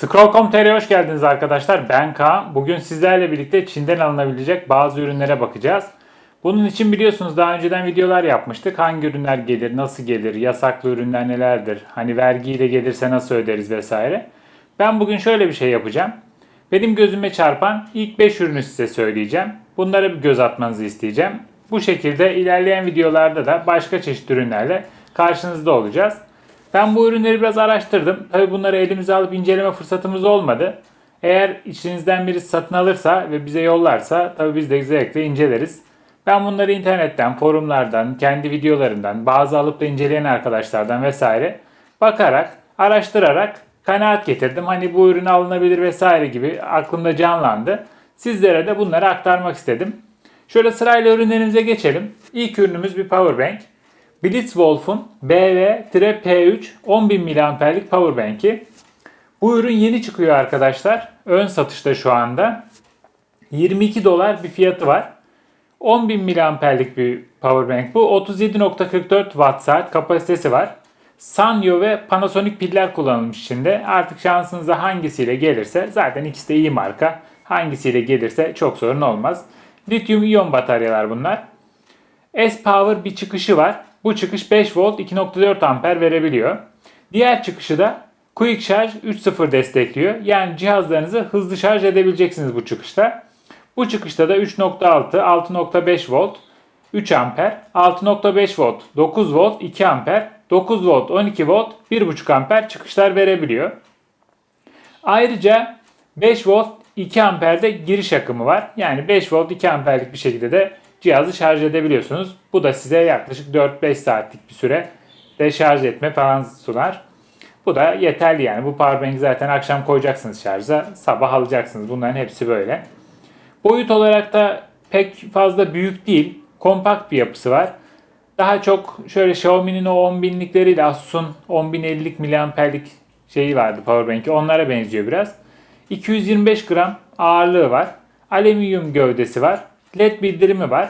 Scroll.com.tr'ye hoş geldiniz arkadaşlar. Ben Kaan. Bugün sizlerle birlikte Çin'den alınabilecek bazı ürünlere bakacağız. Bunun için biliyorsunuz daha önceden videolar yapmıştık. Hangi ürünler gelir, nasıl gelir, yasaklı ürünler nelerdir, hani vergiyle gelirse nasıl öderiz vesaire. Ben bugün şöyle bir şey yapacağım. Benim gözüme çarpan ilk 5 ürünü size söyleyeceğim. Bunlara bir göz atmanızı isteyeceğim. Bu şekilde ilerleyen videolarda da başka çeşit ürünlerle karşınızda olacağız. Ben bu ürünleri biraz araştırdım. Tabi bunları elimize alıp inceleme fırsatımız olmadı. Eğer içinizden birisi satın alırsa ve bize yollarsa tabi biz de zevkle inceleriz. Ben bunları internetten, forumlardan, kendi videolarından, bazı alıp da inceleyen arkadaşlardan vesaire bakarak, araştırarak kanaat getirdim. Hani bu ürün alınabilir vesaire gibi aklımda canlandı. Sizlere de bunları aktarmak istedim. Şöyle sırayla ürünlerimize geçelim. İlk ürünümüz bir powerbank. Blitzwolf'un BV-P3 10.000 mAh'lik powerbank'i. Bu ürün yeni çıkıyor arkadaşlar. Ön satışta şu anda. 22 dolar bir fiyatı var. 10.000 mAh'lik bir powerbank bu. 37.44 watt saat kapasitesi var. Sanyo ve Panasonic piller kullanılmış içinde. Artık şansınıza hangisiyle gelirse zaten ikisi de iyi marka. Hangisiyle gelirse çok sorun olmaz. Lityum iyon bataryalar bunlar. S-Power bir çıkışı var. Bu çıkış 5 volt 2.4 amper verebiliyor. Diğer çıkışı da Quick Charge 3.0 destekliyor. Yani cihazlarınızı hızlı şarj edebileceksiniz bu çıkışta. Bu çıkışta da 3.6, 6.5 volt, 3 amper, 6.5 volt, 9 volt, 2 amper, 9 volt, 12 volt, 1.5 amper çıkışlar verebiliyor. Ayrıca 5 volt 2 amperde giriş akımı var. Yani 5 volt 2 amperlik bir şekilde de cihazı şarj edebiliyorsunuz. Bu da size yaklaşık 4-5 saatlik bir süre de şarj etme falan sunar. Bu da yeterli yani. Bu powerbank zaten akşam koyacaksınız şarja, sabah alacaksınız. Bunların hepsi böyle. Boyut olarak da pek fazla büyük değil. Kompakt bir yapısı var. Daha çok şöyle Xiaomi'nin o 10.000'likleriyle Asus'un 10.050'lik miliamperlik şeyi vardı powerbank'i. Onlara benziyor biraz. 225 gram ağırlığı var. Alüminyum gövdesi var. LED bildirimi var.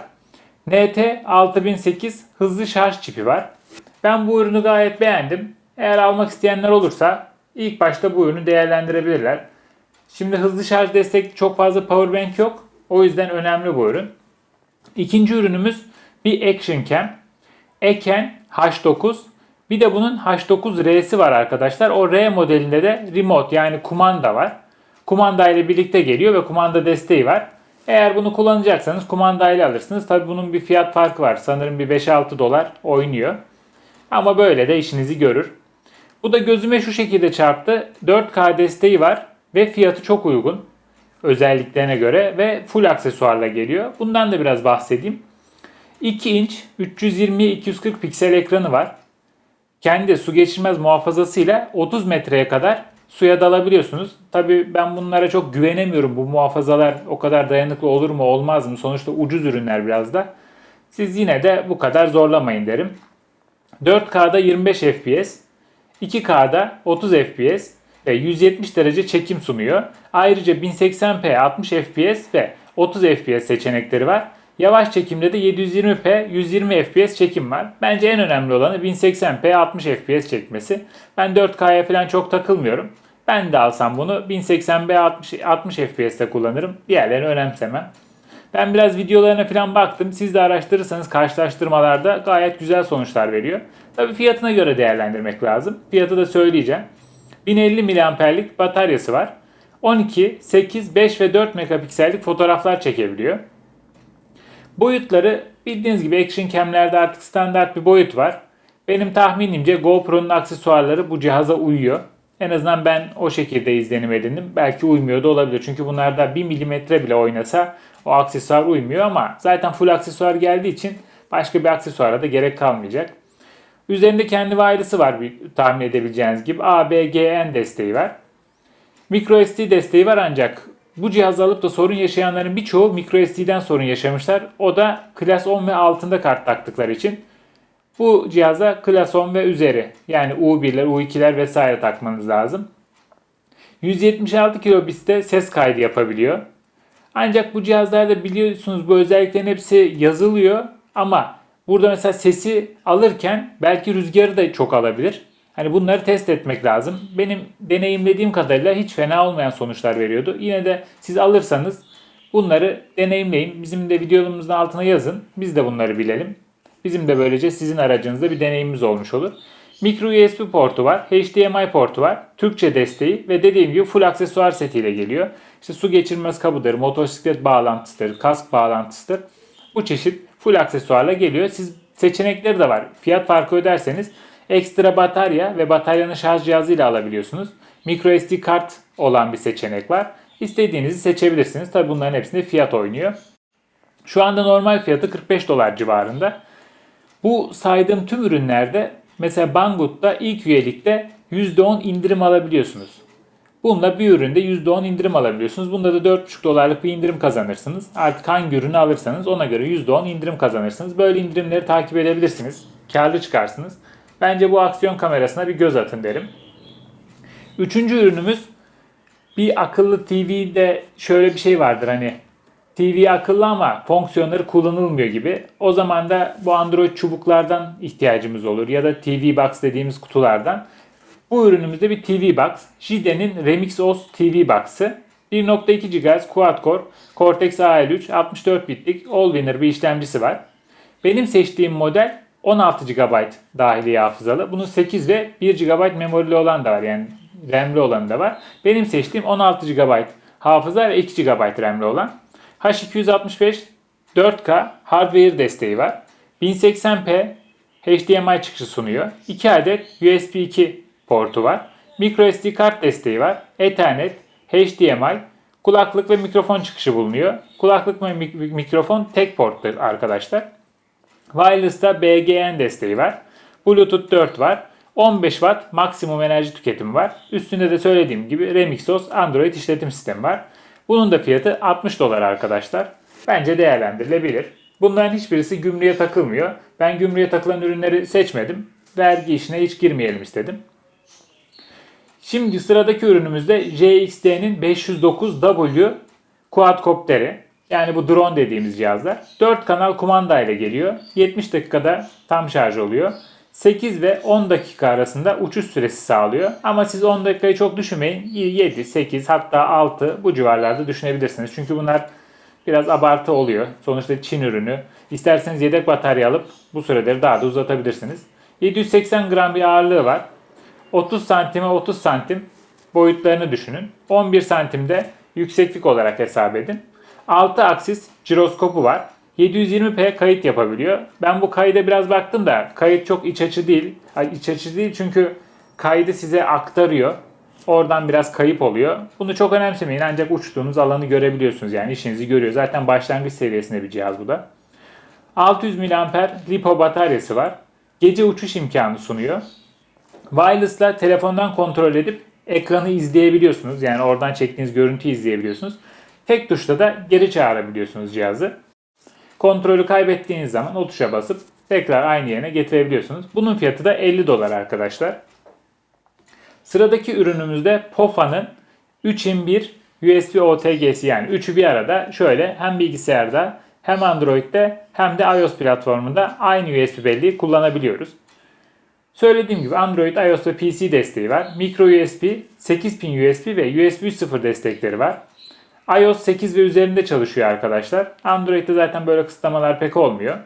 NT 6008 hızlı şarj çipi var. Ben bu ürünü gayet beğendim. Eğer almak isteyenler olursa ilk başta bu ürünü değerlendirebilirler. Şimdi hızlı şarj destekli çok fazla powerbank yok. O yüzden önemli bu ürün. İkinci ürünümüz bir Action Cam. Eken H9. Bir de bunun H9R'si var arkadaşlar. O R modelinde de remote yani kumanda var. Kumanda ile birlikte geliyor ve kumanda desteği var. Eğer bunu kullanacaksanız kumanda ile alırsınız. Tabi bunun bir fiyat farkı var. Sanırım bir 5-6 dolar oynuyor. Ama böyle de işinizi görür. Bu da gözüme şu şekilde çarptı. 4K desteği var ve fiyatı çok uygun özelliklerine göre ve full aksesuarla geliyor. Bundan da biraz bahsedeyim. 2 inç 320-240 piksel ekranı var. Kendi su geçirmez muhafazasıyla 30 metreye kadar suya dalabiliyorsunuz. Tabi ben bunlara çok güvenemiyorum. Bu muhafazalar o kadar dayanıklı olur mu olmaz mı? Sonuçta ucuz ürünler biraz da. Siz yine de bu kadar zorlamayın derim. 4K'da 25 FPS, 2K'da 30 FPS ve 170 derece çekim sunuyor. Ayrıca 1080p 60 FPS ve 30 FPS seçenekleri var. Yavaş çekimde de 720p 120 FPS çekim var. Bence en önemli olanı 1080p 60 FPS çekmesi. Ben 4K'ya falan çok takılmıyorum. Ben de alsam bunu 1080p 60, 60 FPS'te kullanırım. Diğerlerini önemsemem. Ben biraz videolarına falan baktım. Siz de araştırırsanız karşılaştırmalarda gayet güzel sonuçlar veriyor. Tabii fiyatına göre değerlendirmek lazım. Fiyatı da söyleyeceğim. 1050 mAh'lik bataryası var. 12, 8, 5 ve 4 megapiksellik fotoğraflar çekebiliyor. Boyutları bildiğiniz gibi Action Cam'lerde artık standart bir boyut var. Benim tahminimce GoPro'nun aksesuarları bu cihaza uyuyor. En azından ben o şekilde izlenim edindim. Belki uymuyor da olabilir. Çünkü bunlarda 1 milimetre bile oynasa o aksesuar uymuyor ama zaten full aksesuar geldiği için başka bir aksesuara da gerek kalmayacak. Üzerinde kendi wireless'ı var tahmin edebileceğiniz gibi. ABGN desteği var. MicroSD desteği var ancak bu cihazı alıp da sorun yaşayanların birçoğu microSD'den sorun yaşamışlar. O da Class 10 ve altında kart taktıkları için. Bu cihaza Class 10 ve üzeri yani U1'ler, U2'ler vesaire takmanız lazım. 176 kilobit'te ses kaydı yapabiliyor. Ancak bu cihazlarda biliyorsunuz bu özelliklerin hepsi yazılıyor ama burada mesela sesi alırken belki rüzgarı da çok alabilir. Hani bunları test etmek lazım. Benim deneyimlediğim kadarıyla hiç fena olmayan sonuçlar veriyordu. Yine de siz alırsanız bunları deneyimleyin. Bizim de videomuzun altına yazın. Biz de bunları bilelim. Bizim de böylece sizin aracınızda bir deneyimimiz olmuş olur. Micro USB portu var, HDMI portu var, Türkçe desteği ve dediğim gibi full aksesuar setiyle geliyor. İşte su geçirmez kabıdır, motosiklet bağlantısıdır, kask bağlantısıdır. Bu çeşit full aksesuarla geliyor. Siz seçenekleri de var. Fiyat farkı öderseniz ekstra batarya ve bataryanın şarj cihazıyla alabiliyorsunuz. Micro SD kart olan bir seçenek var. İstediğinizi seçebilirsiniz. Tabi bunların hepsinde fiyat oynuyor. Şu anda normal fiyatı 45 dolar civarında. Bu saydığım tüm ürünlerde mesela Banggood'da ilk üyelikte %10 indirim alabiliyorsunuz. Bununla bir üründe %10 indirim alabiliyorsunuz. Bunda da 4,5 dolarlık bir indirim kazanırsınız. Artık hangi ürünü alırsanız ona göre %10 indirim kazanırsınız. Böyle indirimleri takip edebilirsiniz. Karlı çıkarsınız. Bence bu aksiyon kamerasına bir göz atın derim. Üçüncü ürünümüz bir akıllı TV'de şöyle bir şey vardır hani TV akıllı ama fonksiyonları kullanılmıyor gibi. O zaman da bu Android çubuklardan ihtiyacımız olur ya da TV Box dediğimiz kutulardan. Bu ürünümüzde bir TV Box. JIDE'nin Remix OS TV Box'ı. 1.2 GHz Quad Core Cortex A53 64 bitlik All-Winner bir işlemcisi var. Benim seçtiğim model 16 GB dahili hafızalı. Bunun 8 ve 1 GB memorili olan da var. Yani RAM'li olanı da var. Benim seçtiğim 16 GB hafıza ve 2 GB RAM'li olan. H265 4K hardware desteği var. 1080p HDMI çıkışı sunuyor. 2 adet USB 2 portu var. microSD kart desteği var. Ethernet, HDMI, kulaklık ve mikrofon çıkışı bulunuyor. Kulaklık ve mik- mikrofon tek porttur arkadaşlar. Wireless'ta BGN desteği var. Bluetooth 4 var. 15 Watt maksimum enerji tüketimi var. Üstünde de söylediğim gibi Remixos Android işletim sistemi var. Bunun da fiyatı 60 dolar arkadaşlar. Bence değerlendirilebilir. Bunların hiçbirisi gümrüğe takılmıyor. Ben gümrüğe takılan ürünleri seçmedim. Vergi işine hiç girmeyelim istedim. Şimdi sıradaki ürünümüzde JXD'nin 509W quadcopteri. Yani bu drone dediğimiz cihazlar. 4 kanal kumanda ile geliyor. 70 dakikada tam şarj oluyor. 8 ve 10 dakika arasında uçuş süresi sağlıyor. Ama siz 10 dakikayı çok düşünmeyin. 7, 8 hatta 6 bu civarlarda düşünebilirsiniz. Çünkü bunlar biraz abartı oluyor. Sonuçta Çin ürünü. İsterseniz yedek batarya alıp bu süreleri daha da uzatabilirsiniz. 780 gram bir ağırlığı var. 30 santime 30 santim boyutlarını düşünün. 11 santimde yükseklik olarak hesap edin. 6 aksis jiroskopu var. 720p kayıt yapabiliyor. Ben bu kayda biraz baktım da kayıt çok iç açı değil. Ay, iç açı değil çünkü kaydı size aktarıyor. Oradan biraz kayıp oluyor. Bunu çok önemsemeyin ancak uçtuğunuz alanı görebiliyorsunuz. Yani işinizi görüyor. Zaten başlangıç seviyesinde bir cihaz bu da. 600 mAh lipo bataryası var. Gece uçuş imkanı sunuyor. Wireless'la telefondan kontrol edip ekranı izleyebiliyorsunuz. Yani oradan çektiğiniz görüntüyü izleyebiliyorsunuz. Tek tuşla da geri çağırabiliyorsunuz cihazı. Kontrolü kaybettiğiniz zaman o tuşa basıp tekrar aynı yerine getirebiliyorsunuz. Bunun fiyatı da 50 dolar arkadaşlar. Sıradaki ürünümüzde POFA'nın 3 1 USB OTG'si yani üçü bir arada şöyle hem bilgisayarda hem Android'de hem de iOS platformunda aynı USB belleği kullanabiliyoruz. Söylediğim gibi Android, iOS ve PC desteği var. Micro USB, 8 pin USB ve USB 3.0 destekleri var. iOS 8 ve üzerinde çalışıyor arkadaşlar. Android'de zaten böyle kısıtlamalar pek olmuyor.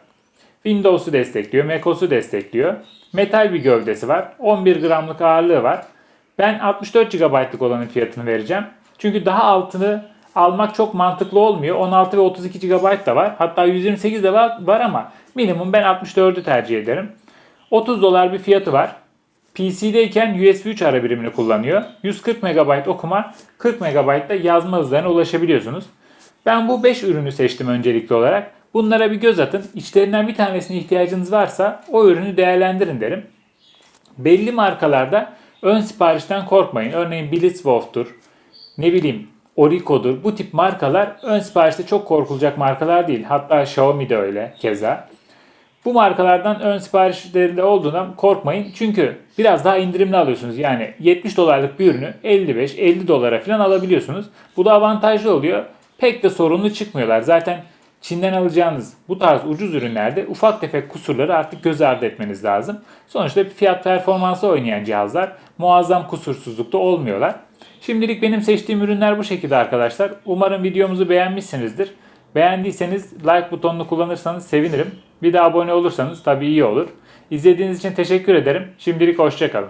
Windows'u destekliyor, macOS'u destekliyor. Metal bir gövdesi var. 11 gramlık ağırlığı var. Ben 64 GB'lık olanın fiyatını vereceğim. Çünkü daha altını almak çok mantıklı olmuyor. 16 ve 32 GB da var. Hatta 128 de var, var ama minimum ben 64'ü tercih ederim. 30 dolar bir fiyatı var. PC'deyken USB 3 ara birimini kullanıyor. 140 MB okuma, 40 MB da yazma hızlarına ulaşabiliyorsunuz. Ben bu 5 ürünü seçtim öncelikli olarak. Bunlara bir göz atın. İçlerinden bir tanesine ihtiyacınız varsa o ürünü değerlendirin derim. Belli markalarda ön siparişten korkmayın. Örneğin Blitzwolf'tur, ne bileyim Orico'dur. Bu tip markalar ön siparişte çok korkulacak markalar değil. Hatta Xiaomi de öyle keza. Bu markalardan ön siparişlerinde olduğundan korkmayın. Çünkü biraz daha indirimli alıyorsunuz. Yani 70 dolarlık bir ürünü 55-50 dolara falan alabiliyorsunuz. Bu da avantajlı oluyor. Pek de sorunlu çıkmıyorlar. Zaten Çin'den alacağınız bu tarz ucuz ürünlerde ufak tefek kusurları artık göz ardı etmeniz lazım. Sonuçta fiyat performansı oynayan cihazlar muazzam kusursuzlukta olmuyorlar. Şimdilik benim seçtiğim ürünler bu şekilde arkadaşlar. Umarım videomuzu beğenmişsinizdir. Beğendiyseniz like butonunu kullanırsanız sevinirim. Bir de abone olursanız tabii iyi olur. İzlediğiniz için teşekkür ederim. Şimdilik hoşçakalın.